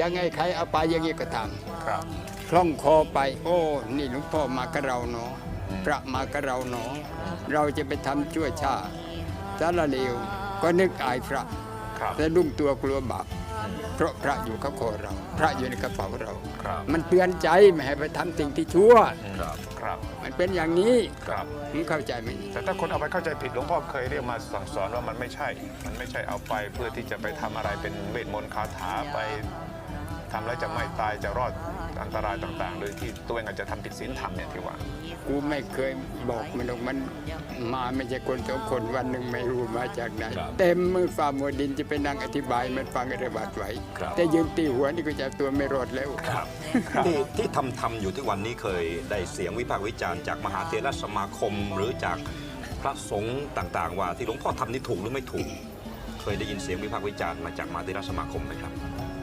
ยังไงใครเอาไปอยังไงก็ทครับำคล่องคอไป โอ้ นี่หลวงพ่อมากับเราเนาะพระมากับเราเนาะเราจะไปทำชั่วชาติสารเลวก็นึกอายพระครับแต่ลุ่มตัวกลัวบาปเพราะพระอยู่กับคอเรา พระอยู่ในกระเป๋าเราครับมันเตือนใจไม่ให้ไปทำสิ่งที่ชั่วครับครับมันเป็นอย่างนี้ครับมึงเข้าใจไหมแต่ถ้าคนเอาไปเข้าใจผิดหลวงพ่อเคยเรียกมาสั่งสอนว่ามันไม่ใช่ มันไม่ใช่เอาไปเพื่อที่จะไปทำอะไรเป็นเวทมนต์คาถาไป ทำแล้วจะไม่ตายจะรอดอันตรายต่าง ๆ โดยที่ตัวเองอาจจะทำผิดศีลธรรมเนี่ยที่ว่า กูไม่เคยบอกมันหรอกมันมาไม่ใช่คนสองคนวันหนึ่งไม่รู้มาจากไหนครับเต็มมือฝ่ามือดินจะไปนั่งอธิบายมันฟังอะไรบาดไหวครับ แต่ยืนตีหัวนี่ก็จะเอาตัวไม่รอดแล้ว ครับที่ที่ทำทำอยู่ที่วันนี้เคยได้เสียงวิพากษ์วิจารณ์จากมหาเถรสมาคม หรือจากพระสงฆ์ต่างๆ ว่าที่หลวงพ่อทำนี่ถูกหรือไม่ถูก เคยได้ยินเสียงวิพากษ์วิจารณ์มาจากมหาเถรสมาคมไหมครับ